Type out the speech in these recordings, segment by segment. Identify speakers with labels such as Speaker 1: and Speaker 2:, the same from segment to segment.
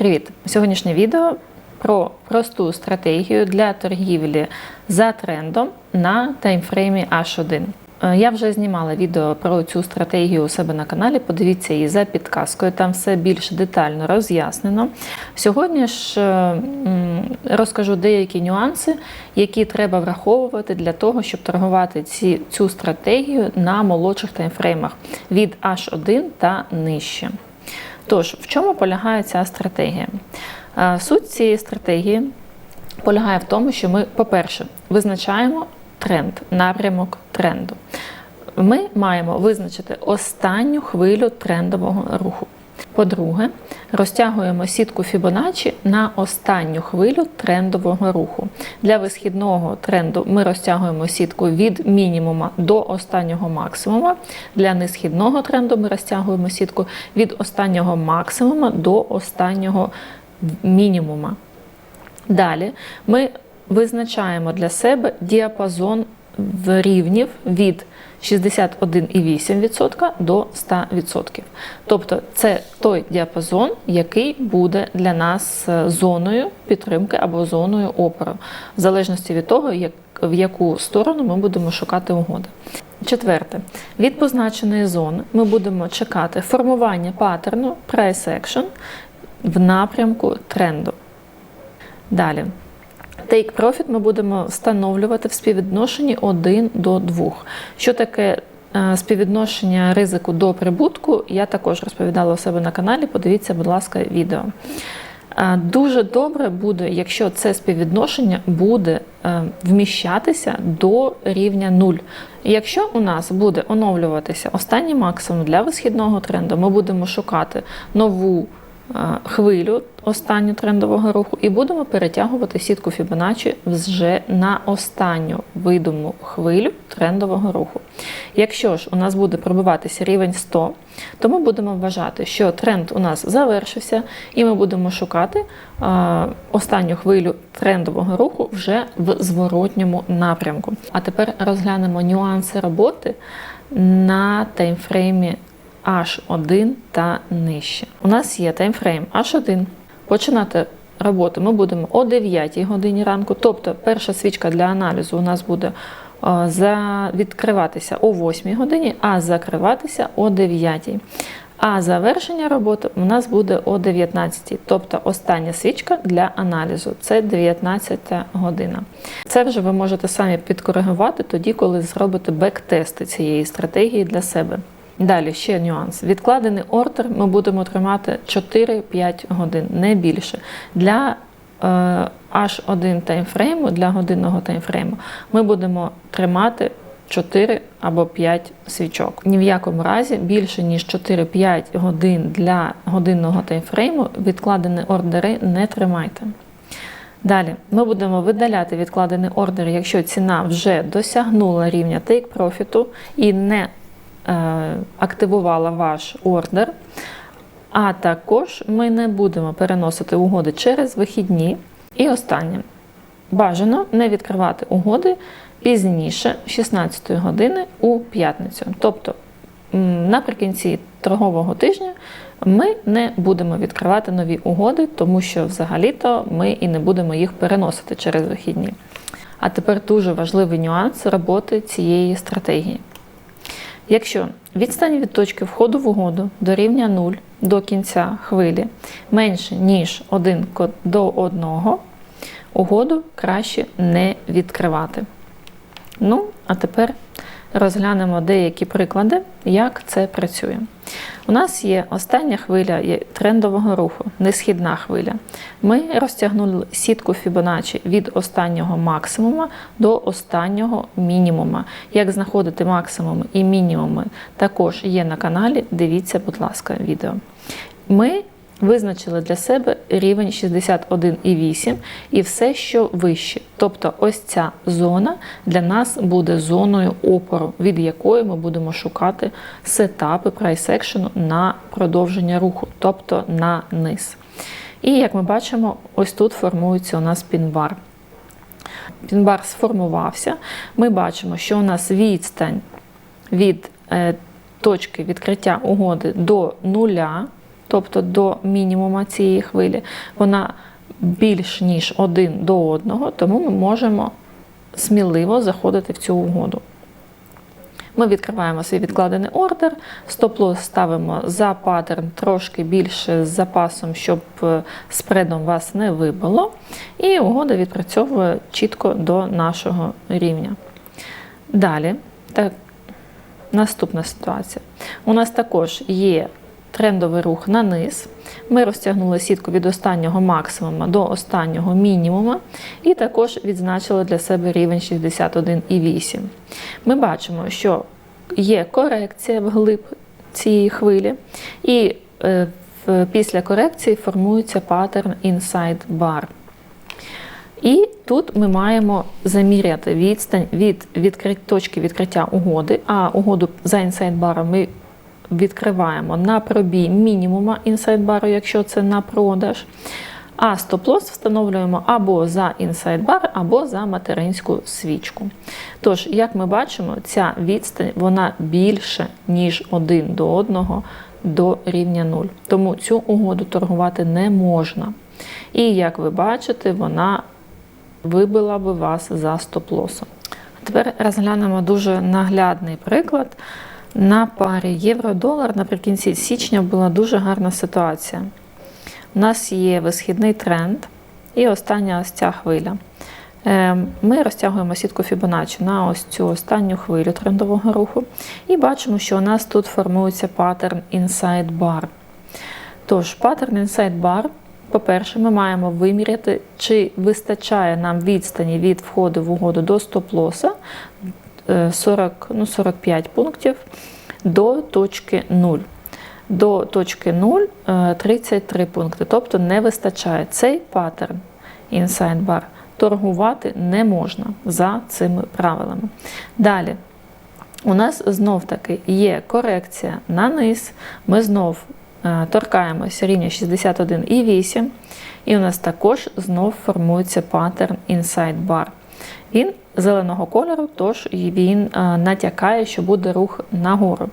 Speaker 1: Привіт! Сьогоднішнє відео про просту стратегію для торгівлі за трендом на таймфреймі H1. Е, Я вже знімала відео про цю стратегію у себе на каналі. Подивіться її за підказкою, там все більш детально роз'яснено. Сьогодні ж е, розкажу деякі нюанси, які треба враховувати для того, щоб торгувати ці, цю стратегію на молодших таймфреймах від H1 та нижче. Тож, в чому полягає ця стратегія? Е, Суть цієї стратегії полягає в тому, що ми, по-перше, визначаємо тренд, напрямок тренду. Ми маємо визначити останню хвилю трендового руху. По-друге, розтягуємо сітку Fibonacci на останню хвилю трендового руху. Для висхідного тренду ми розтягуємо сітку від мінімума до останнього максимума. Для несхідного тренду ми розтягуємо сітку від останнього максимума до останнього мінімума. Далі ми визначаємо для себе діапазон рівнів від 61,8% до 100%. Тобто це той діапазон, який буде для нас е, зоною підтримки або зоною опору, в залежності від того, як, в яку сторону ми будемо шукати угоди. Четверте, від позначеної зони ми будемо чекати формування паттерну price action в напрямку тренду. Далі. Take Profit ми будемо встановлювати в співвідношенні 1 до 2. Що таке е, співвідношення ризику до прибутку, я також розповідала у себе на каналі. Подивіться, будь ласка, відео. Е, Дуже добре буде, якщо це співвідношення буде е, вміщатися до рівня 0. Якщо у нас буде оновлюватися останній максимум для висхідного тренду, ми будемо шукати нову хвилю останню трендового руху і будемо перетягувати сітку Fibonacci вже на останню видиму хвилю трендового руху. Якщо ж у нас буде пробиватися рівень 100, то ми будемо вважати, що тренд у нас завершився, і ми будемо шукати останню хвилю трендового руху вже в зворотньому напрямку. А тепер розглянемо нюанси роботи на таймфреймі H1 та нижче. У нас є таймфрейм H1. Починати роботу ми будемо о 9 годині ранку, тобто перша свічка для аналізу у нас буде е, за відкриватися о 8 годині, а закриватися о 9. А завершення роботи у нас буде о 19, тобто остання свічка для аналізу це 19 година. Це вже ви можете самі підкоригувати тоді, коли зробите бек-тести цієї стратегії для себе. Далі ще нюанс. Відкладений ордер ми будемо тримати 4-5 годин, не більше. Для е, H1 таймфрейму, для годинного таймфрейму, ми будемо тримати 4 або 5 свічок. Ні в якому разі більше ніж 4-5 годин для годинного таймфрейму відкладені ордери не тримайте. Далі ми будемо видаляти відкладений ордер, якщо ціна вже досягнула рівня profit і не е, активувала ваш ордер. А також ми не будемо переносити угоди через вихідні. І останнє. Бажано не відкривати угоди пізніше 16 години у п'ятницю. Тобто наприкінці торгового тижня ми не будемо відкривати нові угоди, тому що взагалі-то ми і не будемо їх переносити через вихідні. А тепер дуже важливий нюанс роботи цієї стратегії. Якщо відстань від точки входу в угоду до рівня 0 до кінця хвилі менше, ніж 1 до 1, угоду краще не відкривати. Ну, а тепер розглянемо деякі приклади, як це працює. У нас є остання хвиля трендового руху, несхідна хвиля. Ми розтягнули сітку Fibonacci від останнього максимума до останнього мінімума. Як знаходити максимуми і мінімуми, також є на каналі. Дивіться, будь ласка, відео. Ми визначили для себе рівень 61,8 і все, що вище. Тобто, ось ця зона для нас буде зоною опору, від якої ми будемо шукати сетапи прайс-екшену на продовження руху, тобто на низ. І як ми бачимо, ось тут формується у нас пінбар. Пінбар сформувався. Ми бачимо, що у нас відстань від е, точки відкриття угоди до нуля тобто до мінімума цієї хвилі, вона більш ніж один до одного, тому ми можемо сміливо заходити в цю угоду. Ми відкриваємо свій відкладений ордер, стоп-лосс ставимо за паттерн трошки більше з запасом, щоб е, спредом вас не вибило. І угода відпрацьовує чітко до нашого рівня. Далі, так, наступна ситуація. У нас також є трендовий рух на низ. Ми розтягнули сітку від останнього максимума до останнього мінімума, і також відзначили для себе рівень 61,8. Ми бачимо, що є корекція вглиб цієї хвилі, і е, після корекції формується паттерн Inside Bar. І тут ми маємо заміряти відстань від відкрит... точки відкриття угоди, а угоду за інсайд баром ми відкриваємо на пробій мінімума інсайд бару, якщо це на продаж. А стоп-лосс встановлюємо або за інсайд бар, або за материнську свічку. Тож, як ми бачимо, ця відстань вона більше, ніж один до одного до рівня 0. Тому цю угоду торгувати не можна. І як ви бачите, вона вибила би вас за стоп-лосом. Тепер розглянемо дуже наглядний приклад. На парі євро-долар наприкінці січня була дуже гарна ситуація. У нас є висхідний тренд і остання ось ця хвиля. Е, Ми розтягуємо сітку Fibonacci на ось цю останню хвилю трендового руху і бачимо, що у нас тут формується паттерн Inside Bar. Тож, паттерн Inside Bar, по-перше, ми маємо виміряти, чи вистачає нам відстані від входу в угоду до стоп-лоса 40, ну, 45 пунктів до точки 0. До точки 0 е, 33 пункти, тобто не вистачає цей паттерн Inside Bar торгувати не можна за цими правилами. Далі, у нас знов таки є корекція на низ. Ми знов е, торкаємося рівня 61,8, і у нас також знов формується паттерн Inside Bar. Він зеленого кольору, тож він е, натякає, що буде рух нагору.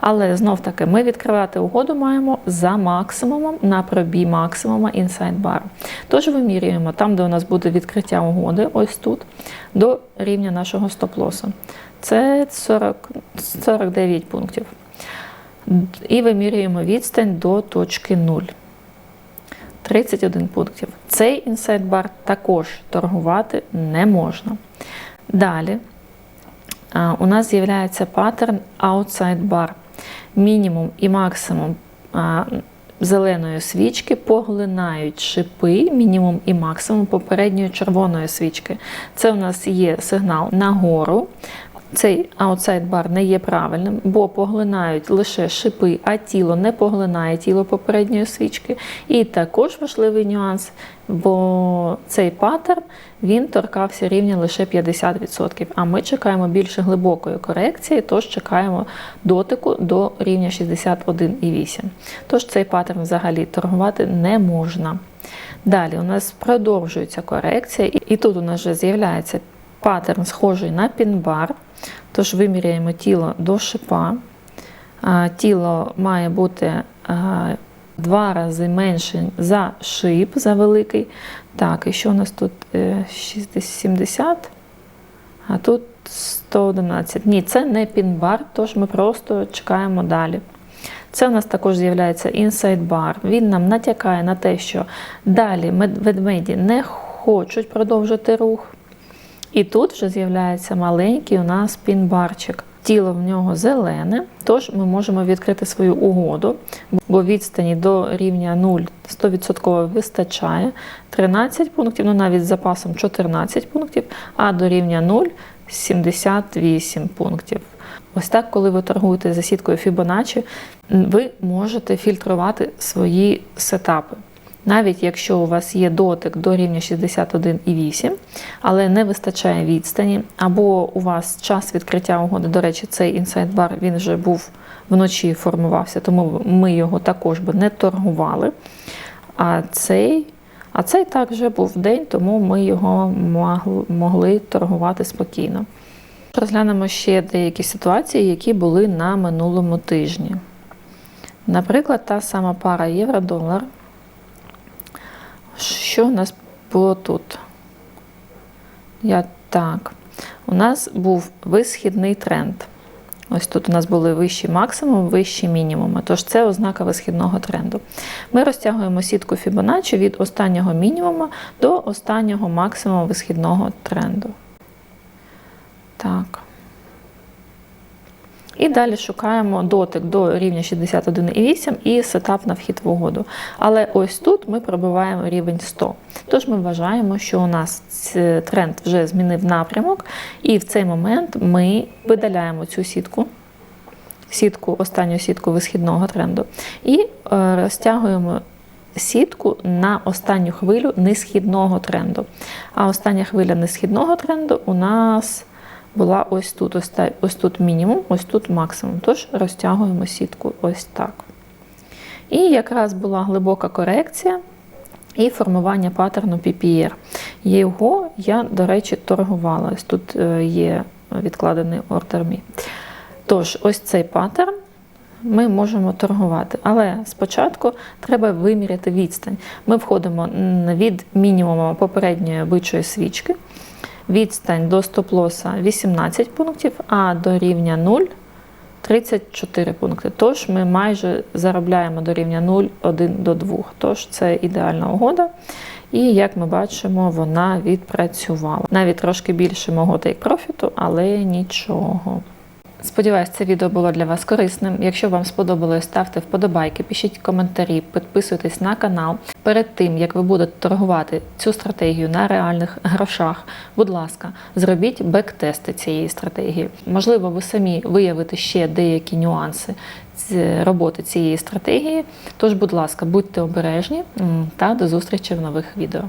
Speaker 1: Але знов таки ми відкривати угоду маємо за максимумом на пробій максимума Inside Bar. Тож вимірюємо там, де у нас буде відкриття угоди, ось тут, до рівня нашого стоп-лосу. Це 40, 49 пунктів. І вимірюємо відстань до точки 0. 31 пунктів. Цей Bar також торгувати не можна. Далі у нас з'являється паттерн Outside Bar. Мінімум і максимум зеленої свічки поглинають шипи, мінімум і максимум попередньої червоної свічки. Це у нас є сигнал нагору. Цей outside бар не є правильним, бо поглинають лише шипи, а тіло не поглинає тіло попередньої свічки. І також важливий нюанс, бо цей паттерн він торкався рівня лише 50%. А ми чекаємо більше глибокої корекції, тож чекаємо дотику до рівня 61,8. Тож цей паттерн взагалі торгувати не можна. Далі у нас продовжується корекція, і тут у нас вже з'являється паттерн, схожий на пінбар. Тож виміряємо тіло до шипа. Тіло має бути два рази менше за шип, за великий. Так, і що у нас тут Е, 60, 70, а тут 111. Ні, це не пінбар, тож ми просто чекаємо далі. Це у нас також з'являється bar. Він нам натякає на те, що далі мед- ведмеді не хочуть продовжити рух. І тут вже з'являється маленький у нас пінбарчик. Тіло в нього зелене, тож ми можемо відкрити свою угоду, бо відстані до рівня 0 100% вистачає 13 пунктів, ну навіть з запасом 14 пунктів, а до рівня 0 78 пунктів. Ось так, коли ви торгуєте за сіткою Fibonacci, ви можете фільтрувати свої сетапи. Навіть якщо у вас є дотик до рівня 61,8, але не вистачає відстані, або у вас час відкриття угоди, до речі, цей інсайд бар він вже був вночі формувався, тому ми його також би не торгували. А цей, а цей так вже був день, тому ми його могли торгувати спокійно. Розглянемо ще деякі ситуації, які були на минулому тижні. Наприклад, та сама пара євро-долар. Що у нас було тут? Я так. У нас був висхідний тренд. Ось тут у нас були вищі максимуми, вищі мінімуми. Тож це ознака висхідного тренду. Ми розтягуємо сітку Fibonacci від останнього мінімуму до останнього максимуму висхідного тренду. Так. І далі шукаємо дотик до рівня 61,8 і сетап на вхід в угоду. Але ось тут ми пробиваємо рівень 100. Тож ми вважаємо, що у нас тренд вже змінив напрямок, і в цей момент ми видаляємо цю сітку, сітку, останню сітку висхідного тренду, і е, розтягуємо сітку на останню хвилю несхідного тренду. А остання хвиля несхідного тренду у нас була ось тут, ось, та- ось тут мінімум, ось тут максимум. Тож розтягуємо сітку ось так. І якраз була глибока корекція і формування паттерну PPR. Його я, до речі, торгувала. Ось тут е, є відкладений ордер мій. Тож, ось цей паттерн ми можемо торгувати. Але спочатку треба виміряти відстань. Ми входимо від мінімуму попередньої бичої свічки. Відстань до стоп-лоса 18 пунктів, а до рівня 0 34 пункти. Тож ми майже заробляємо до рівня 0, 1 до 2. Тож це ідеальна угода. І як ми бачимо, вона відпрацювала. Навіть трошки більше мого тейк-профіту, але нічого. Сподіваюсь, це відео було для вас корисним. Якщо вам сподобалось, ставте вподобайки, пишіть коментарі, підписуйтесь на канал. Перед тим як ви будете торгувати цю стратегію на реальних грошах, будь ласка, зробіть бек-тести цієї стратегії. Можливо, ви самі виявите ще деякі нюанси роботи цієї стратегії. Тож, будь ласка, будьте обережні та до зустрічі в нових відео.